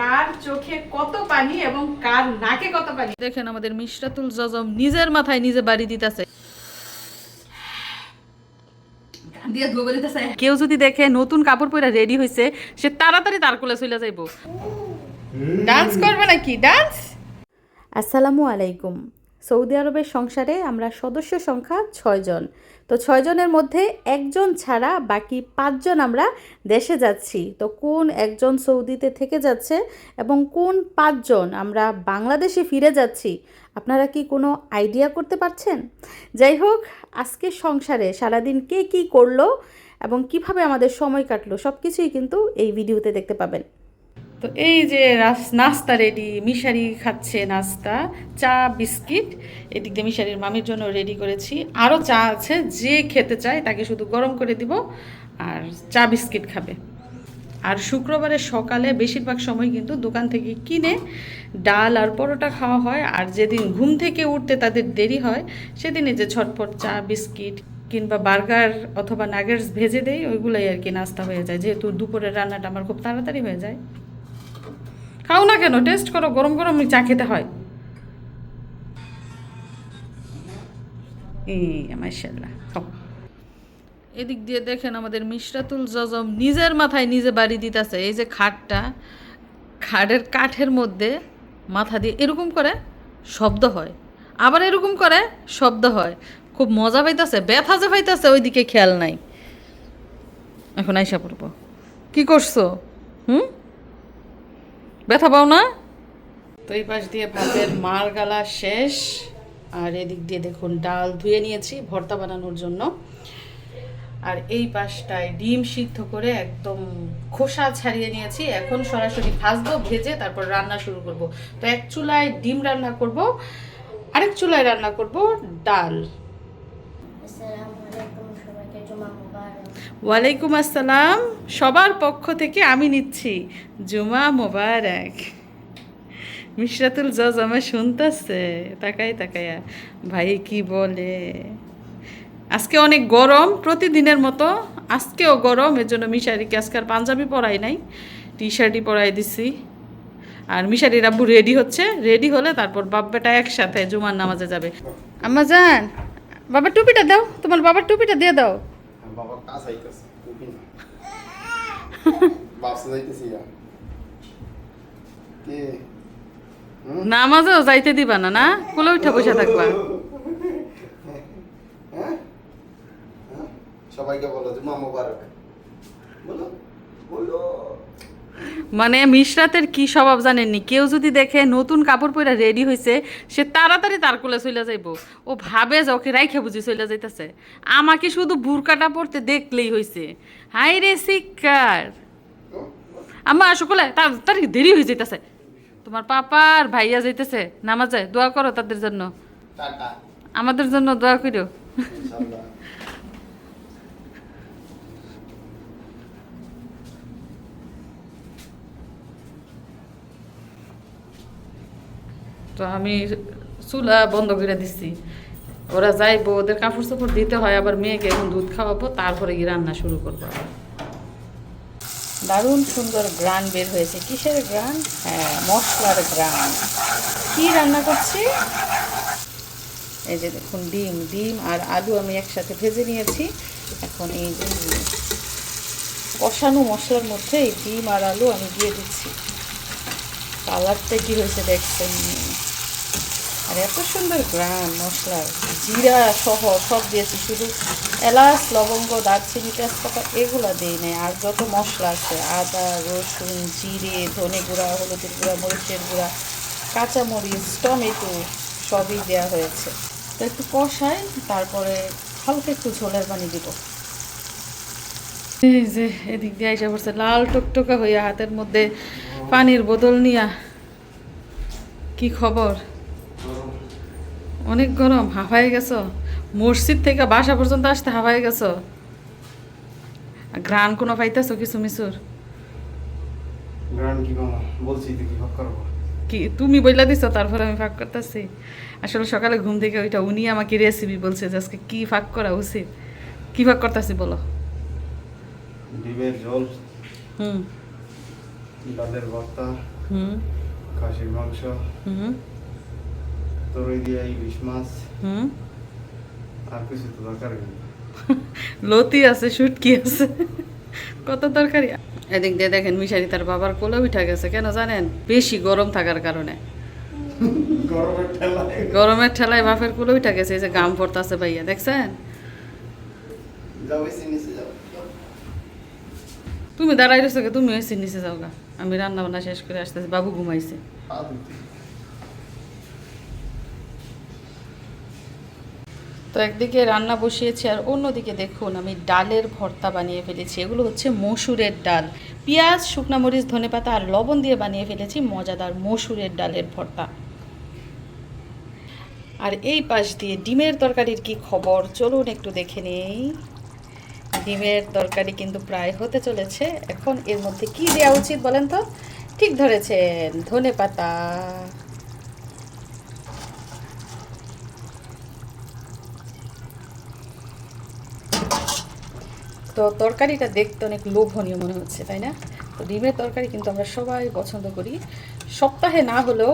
কার চোখে কত পানি এবং কার নাকে কত পানি? দেখেন আমাদের মিশরাতুল জজম নিজের মাথায় নিজে বাড়ি দিতেছে। কেউ যদি দেখে নতুন কাপড় পরে রেডি হয়েছে সে তাড়াতাড়ি তার কোলে চলে যাইব। ডান্স করবে নাকি? ডান্স আসসালামু আলাইকুম। সৌদি আরবের সংসারে আমরা সদস্য সংখ্যা ছয়জন। তো ছয়জনের মধ্যে একজন ছাড়া বাকি পাঁচজন আমরা দেশে যাচ্ছি। তো কোন একজন সৌদিতে থেকে যাচ্ছে এবং কোন পাঁচজন আমরা বাংলাদেশে ফিরে যাচ্ছি, আপনারা কি কোনো আইডিয়া করতে পারছেন? যাই হোক, আজকে সংসারে সারাদিন কে কী করল এবং কীভাবে আমাদের সময় কাটলো সব কিছুই কিন্তু এই ভিডিওতে দেখতে পাবেন। তো এই যে নাস্তা রেডি মিশারি খাচ্ছে নাস্তা, চা, বিস্কিট, এদিক দিয়ে মিশারির মামির জন্য রেডি করেছি। আরও চা আছে, যে খেতে চায় তাকে শুধু গরম করে দিব আর চা, বিস্কিট খাবে। আর শুক্রবারের সকালে বেশিরভাগ সময় কিন্তু দোকান থেকে কিনে ডাল আর পরোটা খাওয়া হয়। আর যেদিন ঘুম থেকে উঠতে তাদের দেরি হয় সেদিন যে ছটপট চা, বিস্কিট কিংবা বার্গার অথবা নাগেটস ভেজে দেই, ওইগুলোই আর কি নাস্তা হয়ে যায়। যেহেতু দুপুরের রান্নাটা আমার খুব তাড়াতাড়ি হয়ে যায়। খাও না কেন? টেস্ট করো, গরম গরম চা খেতে হয়। এই এদিক দিয়ে দেখেন আমাদের মিশরাতুল জজম নিজের মাথায় নিজে বাড়ি দিতেছে। এই যে খাটটা, খাটের কাঠের মধ্যে মাথা দিয়ে এরকম করে শব্দ হয়। আবার এরকম করে শব্দ হয়। খুব মজা পাইতেছে, ব্যথা যে পাইতেছে, ওইদিকে খেয়াল নাই। এখন আইসা পড়ব। কি করছ? হুম? ব্যথা পাও না? তো এই পাশ দিয়ে ভাতের মার গালা শেষ। আর এদিক দিয়ে দেখুন ডাল ধুয়ে নিয়েছি ভর্তা বানানোর জন্য। আর এই পাশটায় ডিম সিদ্ধ করে একদম খোসা ছাড়িয়ে নিয়েছি। এখন সরাসরি ভাজবো ভেজে তারপর রান্না শুরু করব। তো এক চুলায় ডিম রান্না করব আরেক চুলায় রান্না করব ডাল আসসালামু আলাইকুম সবাইকে জুমা মুবারক ওয়ালাইকুম আসসালাম। সবার পক্ষ থেকে আমি নিচ্ছি জুমা মোবারক। মিশরাতুল জজ আমার শুনতেছে। তাকাই তাকাইয়া ভাই, কি বলে? আজকে অনেক গরম, প্রতিদিনের মতো। আজকেও গরম এর জন্য মিশারিকে আজকে আর পাঞ্জাবি পরাই নাই টি শার্টই পরাই দিছি। আর মিশারির আব্বু রেডি হচ্ছে। রেডি হলে তারপর বাব্বাটা একসাথে জুমার নামাজে যাবে। আম্মা বাবার টুপিটা দাও। তোমার বাবার টুপিটা দিয়ে দাও। বাবা কাজ আইতেছে টুপি না বাসে যাইতেছি কে? নামাজও যাইতে দিবা না না? কোলে উঠে বসে থাকবা। হ্যাঁ? হ্যাঁ? সবাইকে বলো যে মা মোবারক। বলো বলো। মানে মিশরাতের কি স্বভাব জানেননি? কেউ যদি দেখে নতুন কাপড় পরে রেডি হয়েছে সে তাড়াতাড়ি তার কোলে চলে যাইব। ও ভাবে যে ওকে রাইখে বুঝি চলে যাইতেছে। আমাকে শুধু বুরকাটা পরতে দেখলেই হয়েছে হাই রে শিকার আম্মা আসো কোলে তাড়াতাড়ি দেরি হয়ে যাইতেছে। তোমার পাপার ভাইয়া যাইতেছে নামাজে দোয়া করো তাদের জন্য। আমাদের জন্য দোয়া করো তো আমি চুলা বন্ধ করে দিচ্ছি ওরা যাইবো, ওদের কাপড় চোপড় দিতে হয়, আবার মেয়েকে এখন দুধ খাওয়াবো, তারপরে গিয়ে রান্না শুরু করব দারুণ সুন্দর গ্রান বের হয়েছে। কিসের গ্রান হ্যাঁ মশলার গ্রান কি রান্না করছি? এই যে দেখুন, ডিম ডিম আর আলু আমি একসাথে ভেজে নিয়েছি। এখন এই যে কষানো মশলার মধ্যে এই ডিম আর আলু আমি দিয়ে দিচ্ছি। কালারটা কি হয়েছে দেখছেন? এত সুন্দর গ্রাম মশলার জিরা সহ সব দিয়েছি, শুধু এলাচ, লবঙ্গ, দারচিনি, তেজপাতা এগুলো দিই নাই, আর যত মশলা আছে, আদা, রসুন, জিরে, ধনে গুঁড়া, হলুদের গুঁড়া, মরিচের গুঁড়া, কাঁচামরিচ, টমেটো, সবই দেওয়া হয়েছে। তো একটু কষাই, তারপরে হালকা একটু ঝোলের পানি দিব। এই যে এদিক দিয়ে আইসা পড়ছে, লাল টকটকা হইয়া হাতের মধ্যে পানির বোতল নিয়া, কি খবর? অনেক গরম হাফাই গেছো? মসজিদ থেকে বাসা পর্যন্ত আসতে হাফাই গেছো? ঘ্রাণ কোনো পাইতেছো কিছু মিশুর কি তুমি বইলা দিছো তারপরে আমি ফাঁক করতেছি। আসলে সকালে ঘুম থেকে ওইটা উনি আমাকে রেসিপি বলছে যে আজকে কি ফাঁক করা উচিত। কি ফাঁক করতেছি বলো? ডিমের ঝোল হুম। ডালের ভর্তা হুম। খাসির মাংস হুম। তরই দিয়া ইলিশ মাছ হুম? আর কিছু তো দরকার নেই। লতি আছে শুটকি আছে কত তরকারি এদিক দিয়ে দেখেন মিশারি তার বাবার কোলে উঠা গেছে কেন জানেন? বেশি গরম থাকার কারণে। গরমের ঠেলায়। বাপের কোলে উঠা গেছে এই যে গাম পড়তাছে ভাইয়া দেখছেন? তুমি দাঁড়াই রয়েছো তুমি এসে নিচে যাও গা। আমি রান্না বান্না শেষ করে আসতেছি বাবু ঘুমাইছে। তো একদিকে রান্না বসিয়েছি আর অন্যদিকে দেখুন আমি ডালের ভর্তা বানিয়ে ফেলেছি। এগুলো হচ্ছে মসুরের ডাল। পেঁয়াজ, শুকনা মরিচ ধনেপাতা আর লবণ দিয়ে বানিয়ে ফেলেছি মজাদার মসুরের ডালের ভর্তা। আর এই পাশ দিয়ে ডিমের তরকারির কি খবর? চলুন একটু দেখে নেই। ডিমের তরকারি কিন্তু প্রায় হতে চলেছে। এখন এর মধ্যে কি দেওয়া উচিত বলেন তো? ঠিক ধরেছেন, ধনে পাতা। তো তরকারিটা দেখতে অনেক লোভনীয় মনে হচ্ছে, তাই না? তো ডিমের তরকারি কিন্তু আমরা সবাই পছন্দ করি। সপ্তাহে না হলেও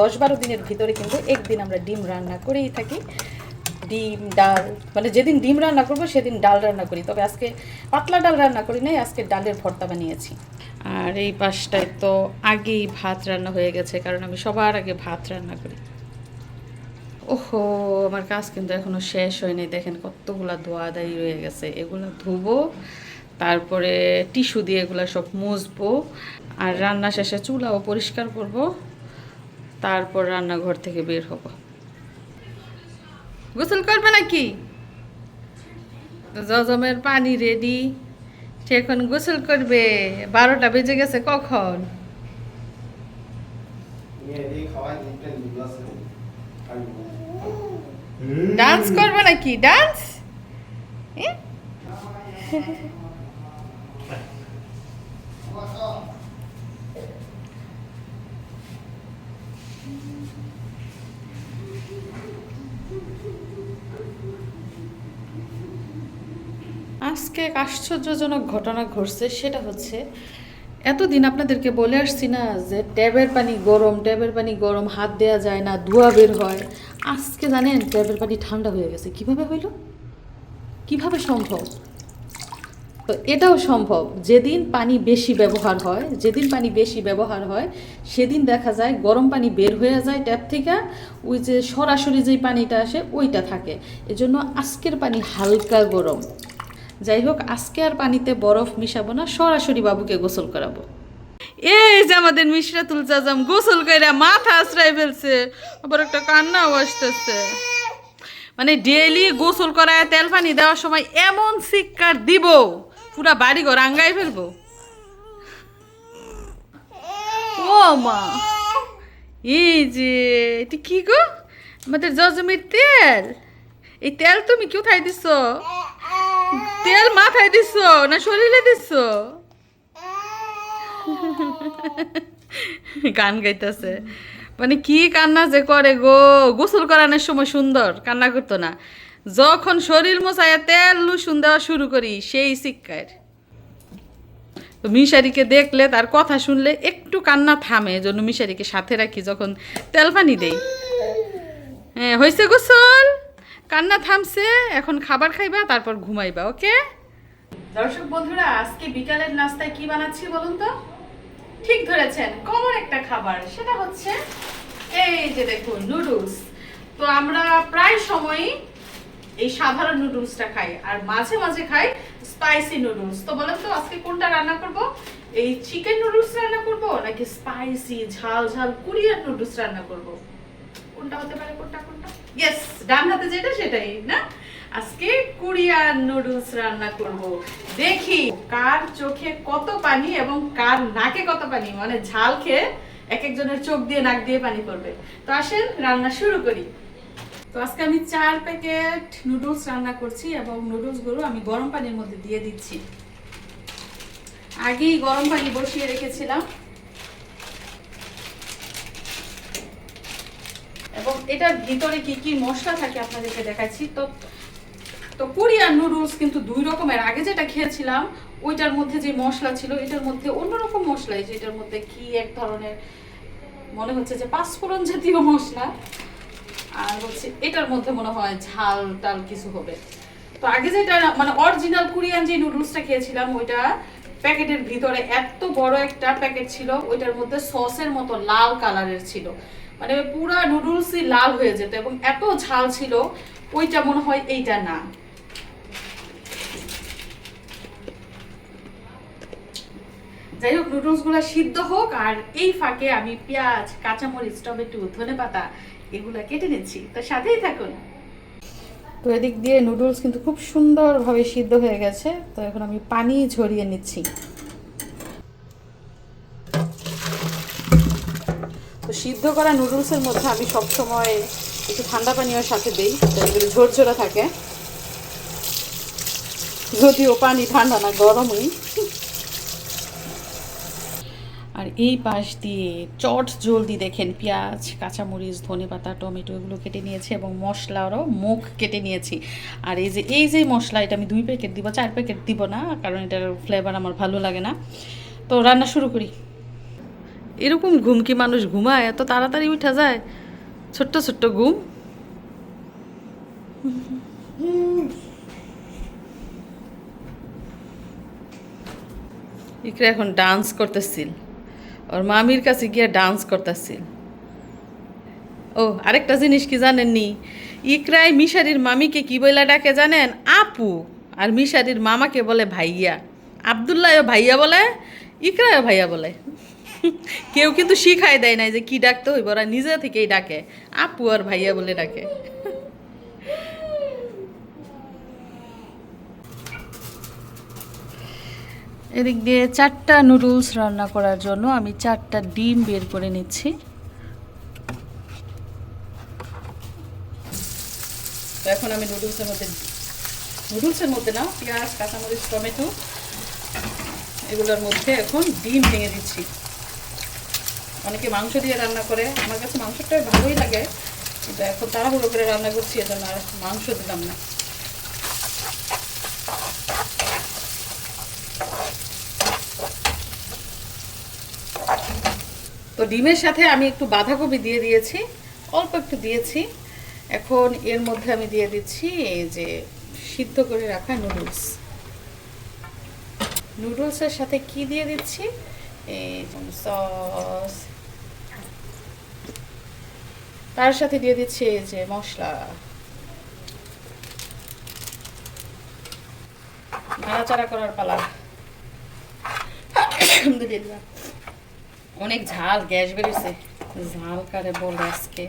দশ বারো দিনের ভিতরে কিন্তু একদিন আমরা ডিম রান্না করেই থাকি। ডিম, ডাল মানে যেদিন ডিম রান্না করব সেদিন ডাল রান্না করি। তবে আজকে পাতলা ডাল রান্না করি নাই, আজকে ডালের ভর্তা বানিয়েছি। আর এই পাশটায় তো আগেই ভাত রান্না হয়ে গেছে, কারণ আমি সবার আগে ভাত রান্না করি। ওহো, আমার কাজ কিন্তু এখনও শেষ হয়নি দেখেন কতগুলো ধোয়া দায়ী রয়ে গেছে। এগুলো ধুবো, তারপরে টিস্যু দিয়ে এগুলো সব মুছবো, আর রান্না শেষে চুলাও পরিষ্কার করব, তারপর রান্নাঘর থেকে বের হব। গোসল করবে নাকি? জজমের পানি রেডি, সে এখন গোসল করবে। বারোটা বেজে গেছে কখন? নিয়ে এই খাওয়াই দিতে নিবো আছে খাইবো। ডান্স করবে নাকি? ডান্স আজকে এক আশ্চর্যজনক ঘটনা ঘটছে সেটা হচ্ছে এতদিন আপনাদেরকে বলে আসছি না যে ট্যাবের পানি গরম ট্যাবের পানি গরম, হাত দেওয়া যায় না, ধোয়া বের হয়। আজকে জানেন ট্যাবের পানি ঠান্ডা হয়ে গেছে। কীভাবে হইল? কীভাবে সম্ভব? তো এটাও সম্ভব। যেদিন পানি বেশি ব্যবহার হয়, যেদিন পানি বেশি ব্যবহার হয়, সেদিন দেখা যায় গরম পানি বের হয়ে যায় ট্যাপ থেকে, ওই যে সরাসরি যেই পানিটা আসে, ওইটা থাকে। এজন্য আজকের পানি হালকা গরম। যাই হোক আজকে আর পানিতে বরফ মিশাবো না, সরাসরি বাবুকে গোসল করাবো। এই যে আমাদের মিশরাতুল চাজাম গোসল কইরা মাথা আশ্রয় ফেলছে, আবার একটা কান্নাও আসতেছে। মানে ডেইলি গোসল করায় তেল পানি দেওয়ার সময় এমন শিক্ষার দিব, পুরা বাড়ি ঘর আঙ্গাই ফেলব। ও মা, এই যে, এটা কি গো? আমাদের জজমির তেল? এই তেল তুমি কোথায় দিছ? তেল মাথায় দিছ না শরীরে দিছ? গান গাইতেছে। মানে কি কান্না যে করে গো? গোসল করানোর সময় সুন্দর, কান্না করতো না। যখন শরীর মোছায় তেল লুসুন দেওয়া শুরু করি, সেই শিক্ষার। তো মিশারিকে দেখলে তার কথা শুনলে একটু কান্না থামে জন্য মিশারিকে সাথে রাখি যখন তেল পানি দেই। হ্যাঁ হয়েছে গোসল? কান্না থামছে, এখন খাবার খাইবা, তারপর ঘুমাইবা, ওকে? দর্শক বন্ধুরা, আজকে বিকালের নাস্তায় কি বানাচ্ছি বলুন তো? ঠিক ধরেছেন, কমন একটা খাবার, সেটা হচ্ছে এই যে দেখুন নুডলস তো আমরা প্রায় সময়ই এই সাধারণ নুডলসটা খাই, আর মাঝে মাঝে খাই স্পাইসি নুডলস তো বলেন তো, আজকে কোনটা রান্না করব? এই চিকেন নুডলস রান্না করব, নাকি স্পাইসি ঝাল ঝাল কোরিয়ান নুডলস রান্না করব? কোনটা হতে পারে, কোনটা কোনটা? ইয়েস ডান হাতে যেটা সেটাই, না? আজকে কোরিয়ান নুডলস রান্না করব। দেখি কার চোখে কত পানি এবং কার নাকে কত পানি। মানে ঝাল খেয়ে এক একজনের চোখ দিয়ে, নাক দিয়ে পানি পড়বে। তো আসেন, রান্না শুরু করি। তো আজকে আমি চার প্যাকেট নুডলস রান্না করছি এবং নুডলসগুলো আমি গরম পানির মধ্যে দিয়ে দিচ্ছি। আগেই গরম পানি বসিয়ে রেখেছিলাম। এবং এটার ভিতরে কি কি মশলা থাকে আপনাদেরকে দেখাচ্ছি। তো তো কোরিয়ান নুডলস কিন্তু দুই রকমের। আগে যেটা খেয়েছিলাম, ওইটার মধ্যে যে মশলা ছিল, এটার মধ্যে অন্যরকম মশলা, এই এটার মধ্যে কি এক ধরনের মনে হচ্ছে যে পাঁচফোড়ন জাতীয় মশলা। আর হচ্ছে এটার মধ্যে মনে হয় ঝাল টাল কিছু হবে। তো আগে যেটা মানে অরিজিনাল কোরিয়ান যে নুডলসটা খেয়েছিলাম, ওইটা প্যাকেটের ভিতরে এত বড় একটা প্যাকেট ছিল, ওইটার মধ্যে সসের মতো লাল কালারের ছিল। মানে পুরা নুডলসই লাল হয়ে যেত এবং এত ঝাল ছিল, ওইটা মনে হয় এইটা না। যাই হোক নুডলসগুলো সিদ্ধ হোক, আর এই ফাঁকে আমি পেঁয়াজ, কাঁচামরিচ, টমেটো, ধনে পাতা এগুলো কেটে নিচ্ছি। তো সাথেই থাকুন। তো এদিক দিয়ে নুডলস কিন্তু খুব সুন্দরভাবে সিদ্ধ হয়ে গেছে। তো এখন আমি পানি ঝরিয়ে নিচ্ছি। তো সিদ্ধ করা নুডলসের মধ্যে আমি সবসময় একটু ঠান্ডা পানীয় সাথে দিই এগুলো ঝরঝরা থাকে। যদিও পানি ঠান্ডা না, গরমই। আর এই পাশ দিয়ে চট জলদি দেখেন, পেঁয়াজ, কাঁচামরিচ, ধনেপাতা, টমেটো এগুলো কেটে নিয়েছি এবং মশলারও মুখ কেটে নিয়েছি। আর এই যে এই যে মশলা, এটা আমি দুই প্যাকেট দিব, চার প্যাকেট দিব না, কারণ এটার ফ্লেভার আমার ভালো লাগে না। তো রান্না শুরু করি। এরকম ঘুম কি মানুষ ঘুমায়, এত তাড়াতাড়ি উঠা যায়? ছোট্ট ছোট্ট ঘুম। ইকরা এখন ডান্স করতেছিল। ওর মামির কাছে গিয়ে ডান্স করতেছিল। ও, আরেকটা জিনিস কি জানেননি ইকরাই মিশারির মামিকে কি বইলা ডাকে জানেন? আপু। আর মিশারির মামাকে বলে ভাইয়া। আবদুল্লাহও ভাইয়া বলে ইকরাও ভাইয়া বলে। কেউ কিন্তু শিখায় দেয় নাই যে কি ডাকতে হইব ওরা নিজে থেকেই ডাকে। আপু আর ভাইয়া বলে ডাকে। এদিক দিয়ে চারটা নুডলস রান্না করার জন্য আমি চারটা ডিম বের করে নিচ্ছি। এখন আমি নুডলসের মধ্যে নুডলসের মধ্যে না পেঁয়াজ কাঁচামরিচ টমেটো এগুলোর মধ্যে এখন ডিম ভেঙে দিচ্ছি। অনেকে মাংস দিয়ে রান্না করে। আমার কাছে মাংসটা ভালোই লাগে। কিন্তু এখন তাড়াহুড়ো করে রান্না করছি, এজন্য আর মাংস দিলাম না। তো ডিমের সাথে আমি একটু বাঁধাকপি দিয়ে দিয়েছি। অল্প একটু দিয়েছি। এখন এর মধ্যে আমি দিয়ে দিচ্ছি এই যে সিদ্ধ করে রাখা নুডলস। নুডলসের সাথে কি দিয়ে দিচ্ছি? এই সস তার সাথে দিয়ে দিচ্ছি এই যে মশলা। নাড়াচাড়া করার পালা। অনেক ঝাল, গ্যাস বেরিয়েছে। ঝাল কারে বলে আজকে?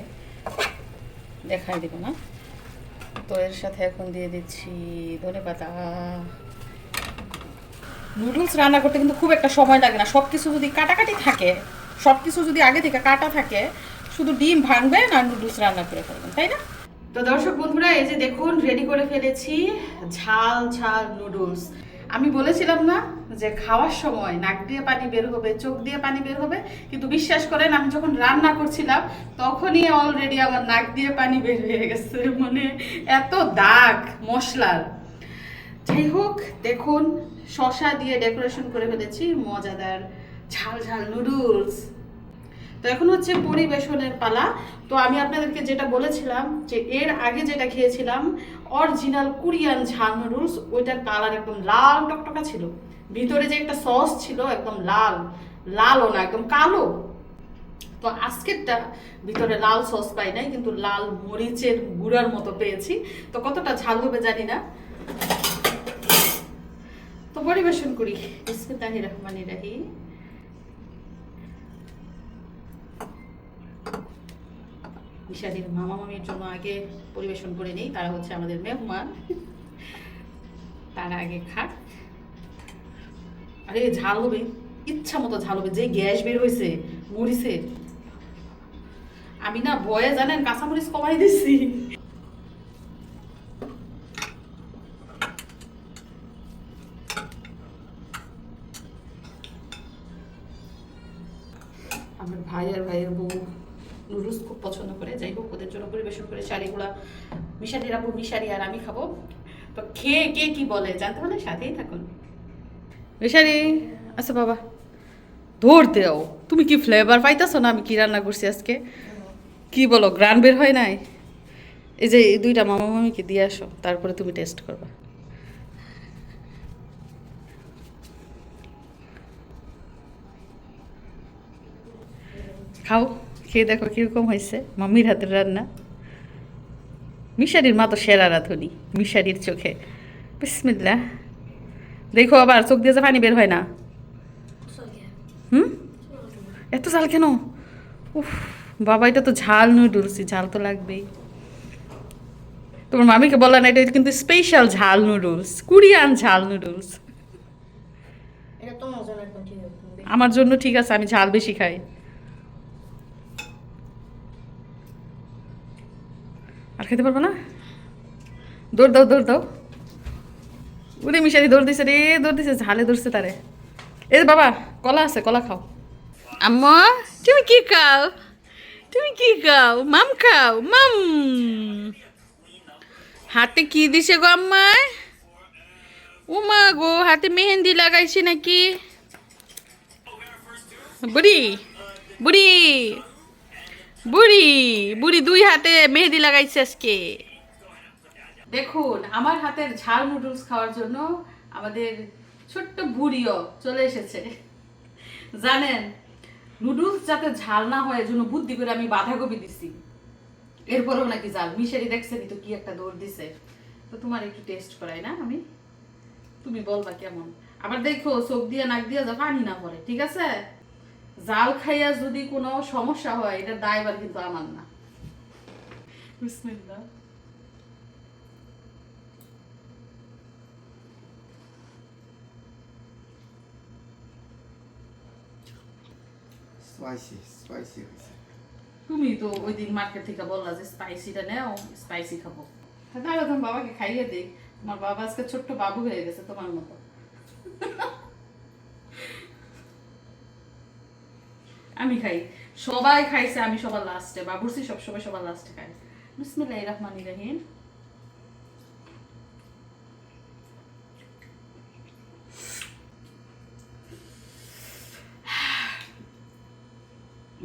দেখাই দিব না। তো এর সাথে এখন দিয়ে দিচ্ছি ধনে পাতা। নুডলস রান্না করতে কিন্তু খুব একটা সময় লাগে না। সব কিছু যদি কাটাকাটি থাকে সব কিছু যদি আগে থেকে কাটা থাকে শুধু ডিম ভাঙবেন আর নুডলস রান্না করে ফেলবেন, তাই না? তো দর্শক বন্ধুরা, এই যে দেখুন রেডি করে ফেলেছি ঝাল ঝাল নুডলস। আমি বলেছিলাম না যে খাওয়ার সময় নাক দিয়ে পানি বের হবে, চোখ দিয়ে পানি বের হবে, কিন্তু বিশ্বাস করেন, আমি যখন রান্না করছিলাম, তখনই অলরেডি আমার নাক দিয়ে পানি বের হয়ে গেছে। মানে এত দাগ, মশলার। যাই হোক, দেখুন শশা দিয়ে ডেকোরেশন করে ফেলেছি, মজাদার ঝাল ঝাল নুডলস। তো এখন হচ্ছে পরিবেশনের পালা। তো আমি আপনাদেরকে যেটা বলেছিলাম যে এর আগে যেটা খেয়েছিলাম অরিজিনাল কোরিয়ান ঝাল নুডলস ওইটার কালার একদম লাল টকটকা ছিল। ভিতরে যে একটা সস ছিল একদম লাল, লালও না, একদম কালো। তো আজকেরটা ভিতরে লাল সস পাই নাই, কিন্তু লাল মরিচের গুঁড়ার মতো পেয়েছি। তো কতটা ঝাল হবে জানি না। তো পরিবেশন করি। বিসমিল্লাহির রহমানির রহিম। ঈশাদির মামা মামির জন্য আগে পরিবেশন করে নিই। তারা হচ্ছে আমাদের মেহমান। তারা আগে খাক। আরে, ঝাল হবে। ইচ্ছা মতো ঝাল হবে। যে গ্যাস বের হয়েছে, মরিচের। আমি না ভয়ে জানেন, কাঁচামরিচ কমাই দিচ্ছি করে শাড়িগুলা মিশারির আপু মিশারি আর আমি খাব। তো খেয়ে কে কি বলে জানতে হলে সাথেই থাকুন। মিশারি আচ্ছা বাবা, ধর দেও, তুমি কি ফ্লেভার পাইতেছো না আমি কি রান্না করছি আজকে? কি বলো গ্রান বের হয় নাই? এই যে এই দুইটা মামা মামিকে দিয়ে আসো, তারপরে তুমি টেস্ট করবা। খাও, খেয়ে দেখো কীরকম হয়েছে মাম্মির হাতের রান্না। মিশারির মা তো সেরা রাঁধুনি মিশারির চোখে। বিসমিল্লা দেখো আবার চোখ দিয়ে যে পানি বের হয় না। হুম? এত ঝাল কেন? উফ বাবা এটা তো ঝাল নুডলস ঝাল তো লাগবেই। তোমার মামিকে বললা না এটা কিন্তু স্পেশাল ঝাল নুডলস কোরিয়ান ঝাল নুডলস। আমার জন্য ঠিক আছে আমি ঝাল বেশি খাই। আর খেতে পারব না? দৌড় দাও দৌড় দাও। উনি মিশারি দৌড় দিছে রে, দৌড় দিছে, ঝালে ধরছে তারে। এ বাবা, কলা আছে, কলা খাও। আম্মা, তুমি কি খাও? তুমি কি খাও? মাম খাও, মাম। হাতে কি দিছে গো আম্মায় উমা গো, হাতে মেহেন্দি লাগাইছে নাকি? বুড়ি বুড়ি। বুড়ি বুড়ি দুই হাতে মেহেদি লাগাইছে আজকে। দেখুন, আমার হাতের ঝাল নুডলস খাওয়ার জন্য আমাদের ছোট্ট বুড়িও চলে এসেছে। জানেন, নুডলস যাতে ঝাল না হয় জন্য বুদ্ধি করে আমি বাঁধাকপি দিছি। এরপরেও নাকি ঝাল। মিশারি দেখছেনি তো কি একটা দৌড় দিছে। তো তোমার একটু টেস্ট করাই না আমি? তুমি বলবা কেমন? আবার দেখো, চোখ দিয়ে, নাক দিয়ে যা পানি না পড়ে, ঠিক আছে? জাল খাইয়া যদি কোনো সমস্যা হয় এটা দায়বার কিন্তু আমার না। বিসমিল্লাহ। স্পাইসি স্পাইসি হয়েছে। তুমি তো ওই দিন মার্কেট থেকে বললা যে স্পাইসিটা নেও স্পাইসি খাব। তাহলে তোমার বাবাকে খাইয়ে দিই। তোমার বাবা আজকে ছোট্ট বাবু হয়ে গেছে তোমার মতো। আমি খাই। সবাই খাইছে, আমি সবার লাস্টে বাবুরসি সবসময় সবার লাস্টে খাই বিসমিল্লাহির রহমানির রহিম।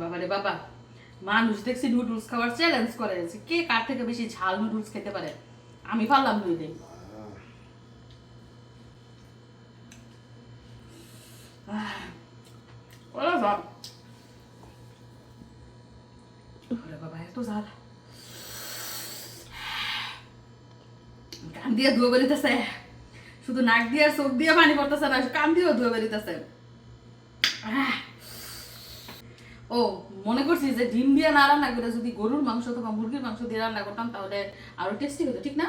বাবারে বাবা মানুষ দেখছি নুডলস খাওয়ার চ্যালেঞ্জ করে কে কার থেকে বেশি ঝাল নুডলস খেতে পারে? আমি পারলাম দুই দিন ওরা ঝাল ওরে বাবা এত ঝাল কান দিয়ে ধুয়ে বেরিতেছে শুধু নাক দিয়ে চোখ দিয়ে পানি পড়তেছে না, কান দিয়েও ধুয়ে বেরিতেছে ও, মনে করছি যে ডিম দিয়ে না রান্না করে যদি গরুর মাংস অথবা মুরগির মাংস দিয়ে রান্না করতাম তাহলে আরও টেস্টি হতো, ঠিক না?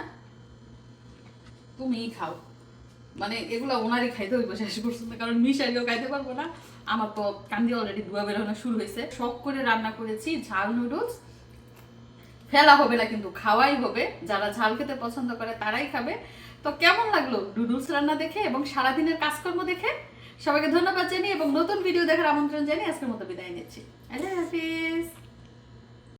তুমিই খাও। মানে এগুলো ওনারই খাইতে হইব, শেষ পর্যন্ত, কারণ মিশারিও খাইতে পারব না। আমার তো কান্দি অলরেডি ধোয়া বেরোনো শুরু হয়েছে শখ করে রান্না করেছি ঝাল নুডলস ফেলা হবে না, কিন্তু খাওয়াই হবে। যারা ঝাল খেতে পছন্দ করে, তারাই খাবে। তো কেমন লাগল নুডলস রান্না দেখে এবং সারাদিনের কাজকর্ম দেখে? সবাইকে ধন্যবাদ জানি এবং নতুন ভিডিও দেখার আমন্ত্রণ জানিয়ে আজকের মতো বিদায় নিচ্ছি। আল্লাহ হাফিজ।